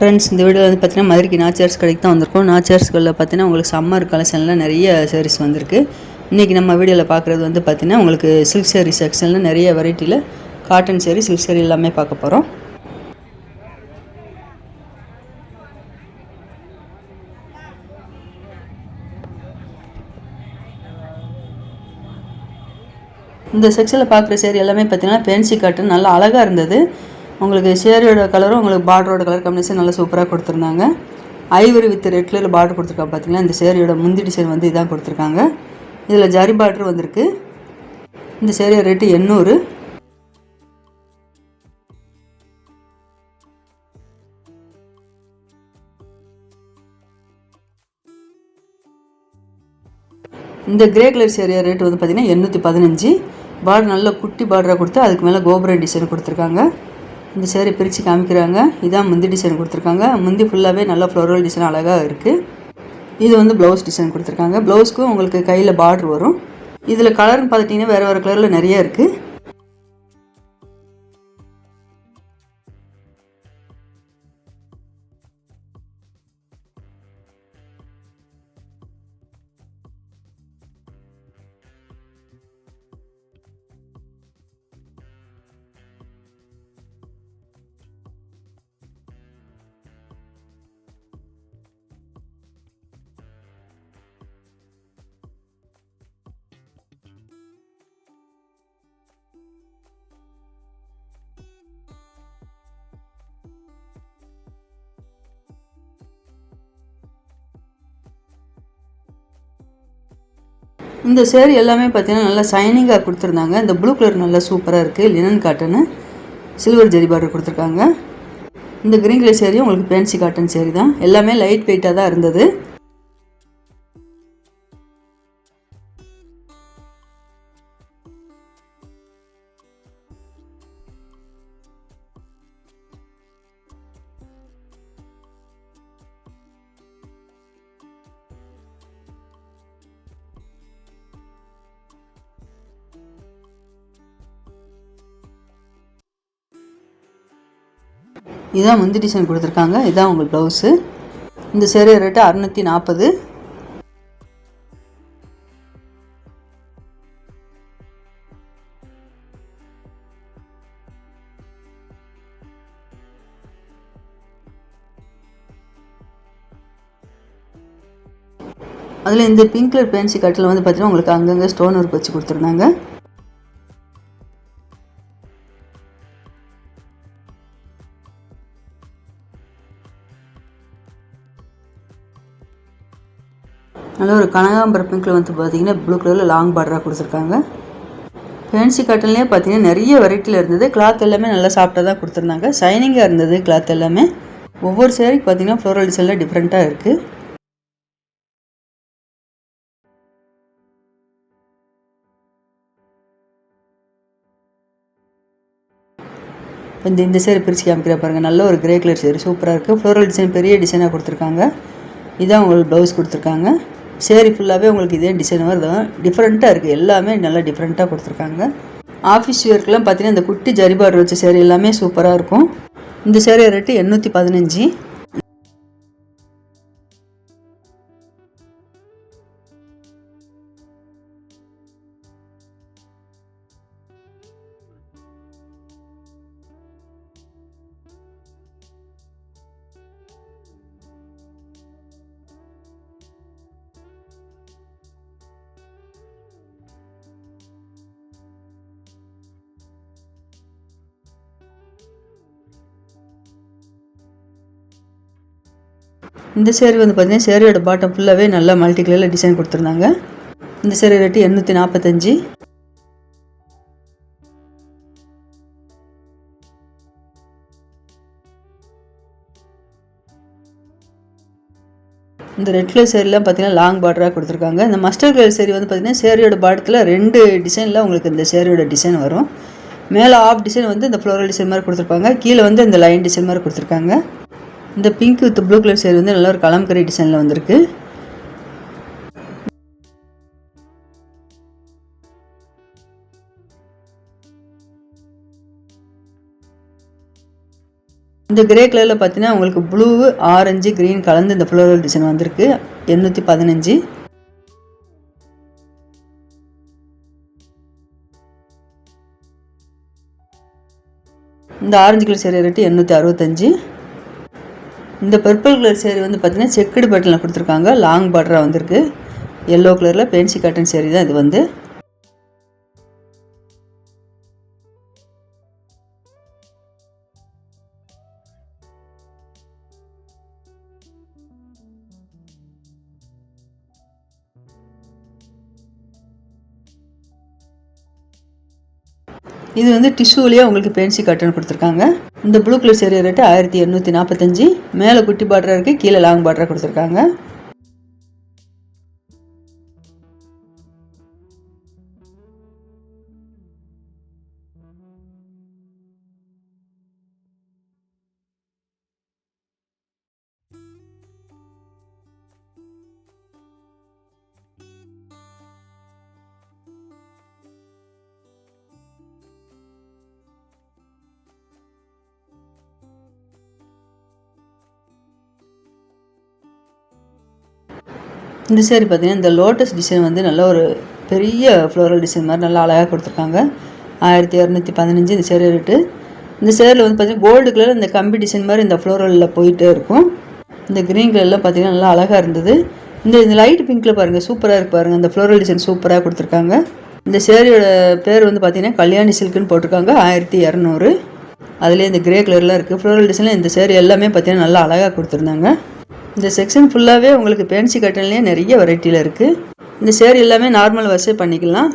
Friends இந்த வீடியோவில் வந்து பார்த்தீங்கன்னா மதுரைக்கு நாச்சியார்ஸ் கடைக்கு தான் வந்திருக்கோம். நாச்சியார்ஸ்களில் பார்த்தீங்கன்னா உங்களுக்கு சம்மர் கலெக்ஷனில் நிறைய சேரீஸ் வந்திருக்கு. இன்றைக்கி நம்ம வீடியோவில் பார்க்குறது வந்து பார்த்திங்கன்னா உங்களுக்கு சில்க் சேரீ செக்ஷனில் நிறைய வெரைட்டியில் காட்டன் சேரீ சில்க் சேரீ எல்லாமே பார்க்க போகிறோம் இந்த செக்ஷனில் பார்க்குற சேரீ எல்லாமே பார்த்திங்கன்னா ஃபேன்சி காட்டன் நல்லா அழகாக இருந்தது. உங்களுக்கு ஷேரியோட கலரும் உங்களுக்கு பார்டரோட கலர் காம்பினேஷன் நல்லா சூப்பராக கொடுத்துருந்தாங்க. Ivory with red colour border கொடுத்துருக்காங்க பார்த்தீங்கன்னா இந்த சேரியோட முந்தி டிசைன் வந்து இதான் கொடுத்துருக்காங்க. இதில் ஜரி பார்டர் வந்திருக்கு. இந்த சேரியோட ரேட்டு எண்ணூறு. இந்த கிரே கலர் சேரியா ரேட் வந்து பார்த்தீங்கன்னா எண்ணூற்றி பதினஞ்சு. பார்டர் நல்ல குட்டி பார்டராக கொடுத்து அதுக்கு மேலே கோபுரம் டிசைன் கொடுத்துருக்காங்க. இந்த சேரீ பிரித்து காமிக்கிறாங்க. இதான் முந்தி டிசைன் கொடுத்துருக்காங்க. முந்தி ஃபுல்லாகவே நல்லா ஃப்ளோரல் டிசைன் அழகாக இருக்குது இது வந்து ப்ளவுஸ் டிசைன் கொடுத்துருக்காங்க. ப்ளவுஸ்க்கும் உங்களுக்கு கையில் பார்டர் வரும். இதில் கலர்னு பார்த்துட்டிங்கன்னா வேறு வேறு கலரில் நிறைய இருக்குது இந்த சேரீ எல்லாமே பார்த்தீங்கன்னா நல்லா ஷைனிங்காக கொடுத்துருந்தாங்க. இந்த ப்ளூ கலர் நல்லா சூப்பராக இருக்குது linen cotton silver zari border கொடுத்துருக்காங்க. இந்த கிரீன் கலர் சேரீ உங்களுக்கு பேன்சி காட்டன் சேரீ தான். எல்லாமே லைட் வெயிட்டாக தான் இருந்தது. இதுதான் முந்தி டிசைன் கொடுத்துருக்காங்க. இதுதான் உங்களுக்கு ப்ளவுஸு இந்த சேரீ ரேட்டு அறுநூற்றி நாற்பது அதில் இந்த பிங்க் கலர் பேன்சி கட்டில் வந்து பார்த்தீங்கன்னா உங்களுக்கு அங்கங்கே ஸ்டோன் ஒர்க் வச்சு கொடுத்துருந்தாங்க. நல்ல ஒரு கனகாம்பரம் பிங்க்கில் வந்து பார்த்தீங்கன்னா ப்ளூ கலரில் லாங் பார்டராக கொடுத்துருக்காங்க. ஃபேன்சி காட்டன்லேயே பார்த்தீங்கன்னா நிறைய வெரைட்டியில் இருந்தது. கிளாத் எல்லாமே நல்லா சாஃப்டாக தான் கொடுத்துருந்தாங்க. ஷைனிங்காக இருந்தது கிளாத் எல்லாமே. ஒவ்வொரு சேரீக்கு பார்த்தீங்கன்னா ஃப்ளோரல் டிசைனில் டிஃப்ரெண்ட்டாக இருக்குது இந்த இந்த சேரீ பிரித்து காமிக்கிற பாருங்கள் நல்ல ஒரு கிரே கலர் சேரீ சூப்பராக இருக்குது ஃப்ளோரல் டிசைன் பெரிய டிசைனாக கொடுத்துருக்காங்க. இதான் உங்களுக்கு ப்ளவுஸ் கொடுத்துருக்காங்க. சேரீ ஃபுல்லாகவே உங்களுக்கு இதே டிசைன் வருது டிஃப்ரெண்ட்டாக இருக்குது எல்லாமே நல்லா டிஃப்ரெண்ட்டாக கொடுத்துருக்காங்க. ஆஃபீஸ் வேர்க்கெலாம் பார்த்தீங்கன்னா இந்த குட்டி ஜரிபார் வச்ச சேரீ எல்லாமே சூப்பராக இருக்கும். இந்த சேரீ ரேட்டு எண்ணூற்றி பதினஞ்சு. இந்த சேரீ வந்து பார்த்தீங்கன்னா சேரீயோட பாட்டம் ஃபுல்லாகவே நல்லா மல்டி கலரில் டிசைன் கொடுத்துருந்தாங்க. இந்த சேரீ ரேட்டு எண்ணூற்றி நாற்பத்தஞ்சு இந்த ரெட் கலர் சேரீலாம் பார்த்தீங்கன்னா லாங் பார்டராக கொடுத்துருக்காங்க. இந்த மஸ்டர் கலர் சேரீ வந்து பார்த்தீங்கன்னா சேரீயோட பாடத்தில் ரெண்டு டிசைனில் உங்களுக்கு இந்த சேரீயோட டிசைன் வரும். மேலே ஆஃப் டிசைன் வந்து இந்த ஃப்ளோரல் டிசைன் மாதிரி கொடுத்துருப்பாங்க. கீழே வந்து இந்த லைன் டிசைன் மாதிரி கொடுத்துருக்காங்க. இந்த pink with blue colour sari வந்து நல்ல ஒரு கலம்கரி டிசைனில் வந்திருக்கு. இந்த கிரே கலரில் பார்த்தீங்கன்னா உங்களுக்கு ப்ளூ ஆரஞ்சு க்ரீன் கலந்து இந்த ஃப்ளோரல் டிசைன் வந்திருக்கு. எண்ணூற்றி பதினஞ்சு. இந்த ஆரஞ்சு கலர் சேரீ ரேட்டு எண்ணூற்றி அறுபத்தஞ்சு. இந்த பர்பிள் கலர் சேரீ வந்து பார்த்தீங்கன்னா செக்குடு பட்டனில் கொடுத்துருக்காங்க. லாங் பார்டராக வந்திருக்கு. எல்லோ கலரில் பென்சி காட்டன் சேரீ தான் இது வந்து. இது வந்து டிஷ்யூலேயே உங்களுக்கு பென்சி காட்டன் கொடுத்துருக்காங்க. இந்த ப்ளூ கலர் சேரீ ரேட்டு ஆயிரத்தி எண்ணூற்றி நாற்பத்தஞ்சு மேலே குட்டி பார்டராக இருக்குது கீழே லாங் பார்டராக கொடுத்துருக்காங்க. இந்த சேரி பார்த்தீங்கன்னா இந்த லோட்டஸ் டிசைன் வந்து நல்ல ஒரு பெரிய ஃப்ளோரல் டிசைன் மாதிரி நல்லா அழகாக கொடுத்துருக்காங்க. ஆயிரத்தி இரநூத்தி பதினஞ்சு இந்த சேரீ ரேட்டு இந்த சேரில் வந்து பார்த்தீங்கன்னா கோல்டு கலர் இந்த கம்பி டிசைன் மாதிரி இந்த ஃப்ளோரலில் போயிட்டே இருக்கும். இந்த க்ரீன் கலர்லாம் பார்த்தீங்கன்னா நல்லா அழகாக இருந்தது. இந்த இந்த லைட் பிங்க்கில் பாருங்கள் சூப்பராக இருக்கு பாருங்கள் இந்த ஃப்ளோரல் டிசைன் சூப்பராக கொடுத்துருக்காங்க. இந்த சேரியோட பேர் வந்து பார்த்தீங்கன்னா கல்யாணி சில்க்குன்னு போட்டிருக்காங்க ஆயிரத்தி இரநூறு அதுலேயே இந்த கிரே கலர்லாம் இருக்குது ஃப்ளோரல் டிசைனில் இந்த சேரீ எல்லாமே பார்த்தீங்கன்னா நல்லா அழகாக கொடுத்துருந்தாங்க. இந்த செக்ஷன் ஃபுல்லாகவே உங்களுக்கு பேன்சி கட்டன்லேயே நிறைய வெரைட்டியில் இருக்குது இந்த சேர் எல்லாமே நார்மல் வசே பண்ணிக்கலாம்.